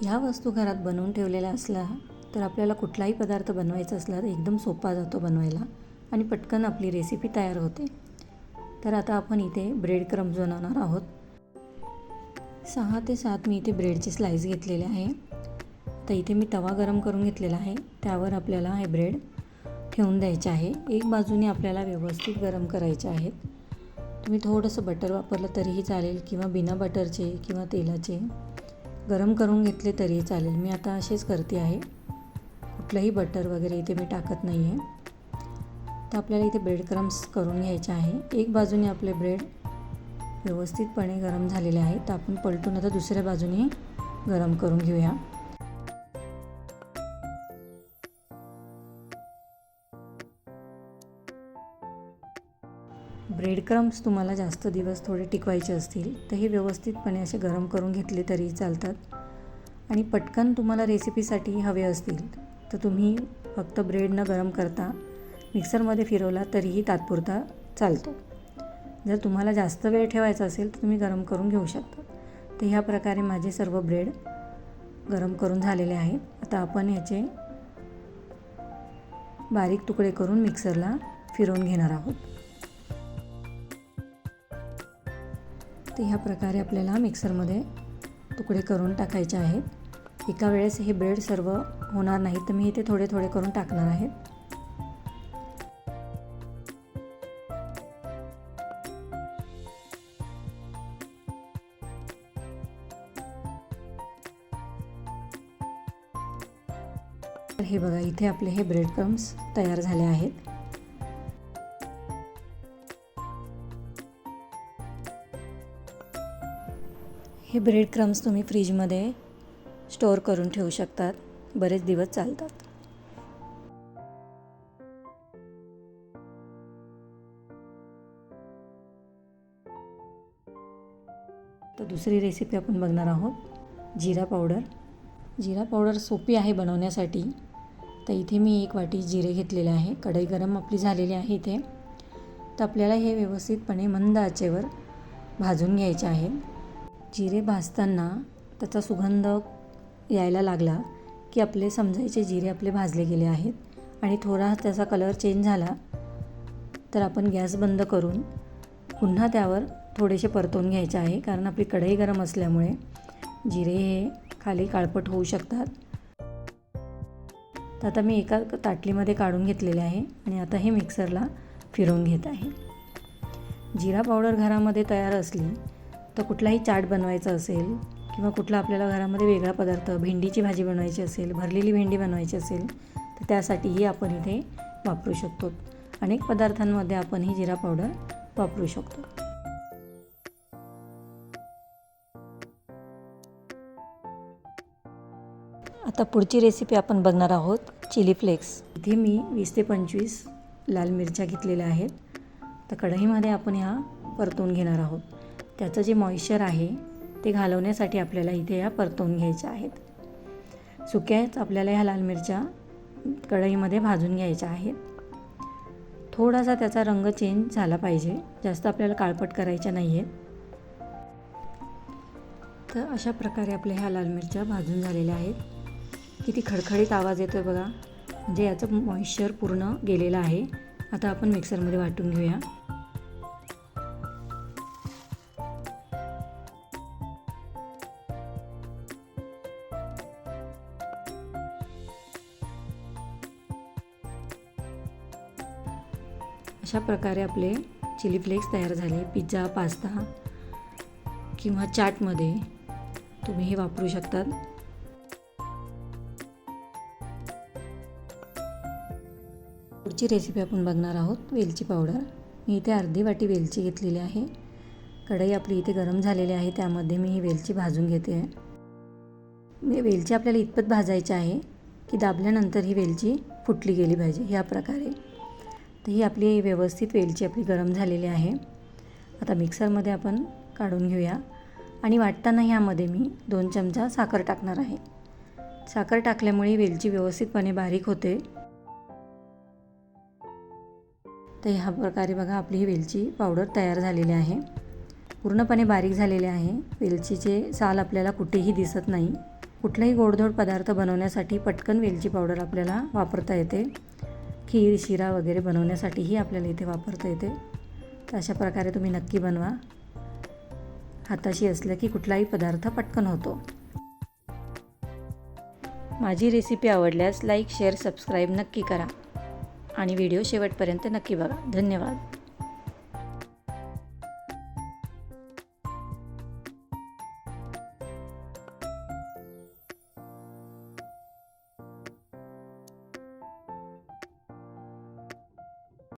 ह्या वस्तू घरात बनवून ठेवलेल्या असल्या तर आपल्याला कुठलाही पदार्थ बनवायचा असला तर एकदम सोपा जातो बनवायला आणि पटकन आपली रेसिपी तयार होते. तर आता आपण इथे ब्रेड क्रम्स बनवणार आहोत. सहा ते सात मी इथे ब्रेडचे स्लाईस घेतलेले आहे. तर इथे मी तवा गरम करून घेतलेला आहे. त्यावर आपल्याला हे ब्रेड ठेवून द्यायचे आहे. एक बाजूने आपल्याला व्यवस्थित गरम करायचे आहेत. तुम्ही थोडंसं बटर वापरलं तरीही चालेल किंवा बिना बटरचे किंवा तेलाचे. गरम करून घेतले तरी चालेल. मी आता असेच करते आहे. कुठलंही बटर वगैरे इथे मी टाकत नाही आहे तर आपल्याला इथे ब्रेड क्रम्स करून घ्यायचे आहे. एक बाजूने आपले ब्रेड व्यवस्थितपणे गरम झालेले आहे तर आपण पलटून आता दुसऱ्या बाजूने गरम करून घेऊया. ब्रेड क्रम्स तुम्हाला जास्त दिवस थोडे टिकवायचे असतील तर हे व्यवस्थितपणे असे गरम करून घेतले तरी चालतात. आणि पटकन तुम्हाला रेसिपीसाठी हवे असतील तर तुम्ही फक्त ब्रेड न गरम करता मिक्सरमध्ये फिरवला तरीही तात्पुरता चालतो. जर तुम्हाला जास्त वेळ ठेवायचा असेल तर तुम्ही गरम करून घेऊ शकता. तर ह्या प्रकारे माझे सर्व ब्रेड गरम करून झालेले आहेत आता आपण याचे बारीक तुकडे करून मिक्सरला फिरवून घेणार आहोत. तर ह्या प्रकारे आपल्याला मिक्सरमध्ये तुकडे करून टाकायचे आहेत. एका वेळेस हे ब्रेड सर्व होणार नाही तर मी इथे थोडे थोडे करून टाकणार आहेत तर हे बघा इथे आपले हे ब्रेड क्रम्स तयार झाले आहेत. हे ब्रेड क्रम्स तुम्ही फ्रीजमध्ये स्टोअर करून ठेवू शकतात. बरेच दिवस चालतात. तर दुसरी रेसिपी आपण बघणार आहोत. जिरा पावडर. जिरा पावडर सोपी आहे बनवण्यासाठी. तर इथे मी एक वाटी जिरे घेतलेले आहे. कढई गरम आपली झालेली आहे इथे. तर आपल्याला हे व्यवस्थितपणे मंद आचेवर भाजून घ्यायचे आहे. जिरे भाजताना त्याचा सुगंध यायला लागला की आपले समजायचे जिरे आपले भाजले गेले आहेत आणि थोडा त्याचा कलर चेंज झाला तर आपण गॅस बंद करून पुन्हा त्यावर थोडेसे परतवून घ्यायचे आहे. कारण आपली कढई गरम असल्यामुळे जिरे हे खाली काळपट होऊ शकतात. तर आता मी एका ताटलीमध्ये काढून घेतलेले आहे आणि आता हे मिक्सरला फिरवून घेत आहे. जिरा पावडर घरामध्ये तयार असली तर कुठलाही चाट बनवायचा असेल किंवा कुठला आपल्याला घरामध्ये वेगळा पदार्थ भेंडीची भाजी बनवायची असेल भरलेली भेंडी बनवायची असेल तर त्यासाठीही आपण इथे वापरू शकतो. अनेक पदार्थांमध्ये आपण ही जिरा पावडर वापरू शकतो. आता पुढची रेसिपी आपण बघणार आहोत चिली फ्लेक्स. इथे मी वीस ते पंचवीस लाल मिरच्या घेतलेल्या आहेत. तर कढईमध्ये आपण ह्या परतून घेणार आहोत. त्याचं जे मॉइश्चर आहे ते घालवण्यासाठी आपल्याला इथे या परतवून घ्यायच्या आहेत. सुक्याच आपल्याला ह्या लाल मिरच्या कढईमध्ये भाजून घ्यायच्या आहेत. थोडासा त्याचा रंग चेंज झाला पाहिजे. जास्त आपल्याला काळपट करायच्या नाही आहेत तर अशा प्रकारे आपल्या ह्या लाल मिरच्या भाजून झालेल्या आहेत. किती खडखडीत आवाज येतो आहे बघा. म्हणजे याचं मॉइश्चर पूर्ण गेलेलं आहे. आता आपण मिक्सरमध्ये वाटून घेऊया. अशा प्रकारे आपले चिली फ्लेक्स तयार झाले. पिझ्झा पास्ता किंवा चाटमध्ये तुम्ही हे वापरू शकतात. पुढची रेसिपी आपण बघणार आहोत वेलची पावडर मी इथे अर्धी वाटी वेलची घेतलेली आहे. कढई आपली इथे गरम झालेली आहे त्यामध्ये मी ही वेलची भाजून घेते. आहे वेलची आपल्याला इतपत भाजायची आहे की दाबल्यानंतर ही वेलची फुटली गेली पाहिजे ह्या प्रकारे. तर ही आपली व्यवस्थित वेलची आपली गरम झालेली आहे. आता मिक्सरमध्ये आपण काढून घेऊया. आणि वाटताना ह्यामध्ये मी दोन चमचा साखर टाकणार आहे. साखर टाकल्यामुळे वेलची व्यवस्थितपणे बारीक होते. तर ह्या प्रकारे बघा आपली ही वेलची पावडर तयार झालेली आहे. पूर्णपणे बारीक झालेले आहे. वेलचीचे साल आपल्याला कुठेही दिसत नाही. कुठलाही गोडधोड पदार्थ बनवण्यासाठी पटकन वेलची पावडर आपल्याला वापरता येते. खीर शिरा वगैरे बनवण्यासाठीही आपल्याला इथे वापरता येते. तर अशा प्रकारे तुम्ही नक्की बनवा. हाताशी असलं की कुठलाही पदार्थ पटकन होतो. माझी रेसिपी आवडल्यास लाईक शेअर सबस्क्राईब नक्की करा. आणि व्हिडिओ शेवटपर्यंत नक्की बघा. धन्यवाद.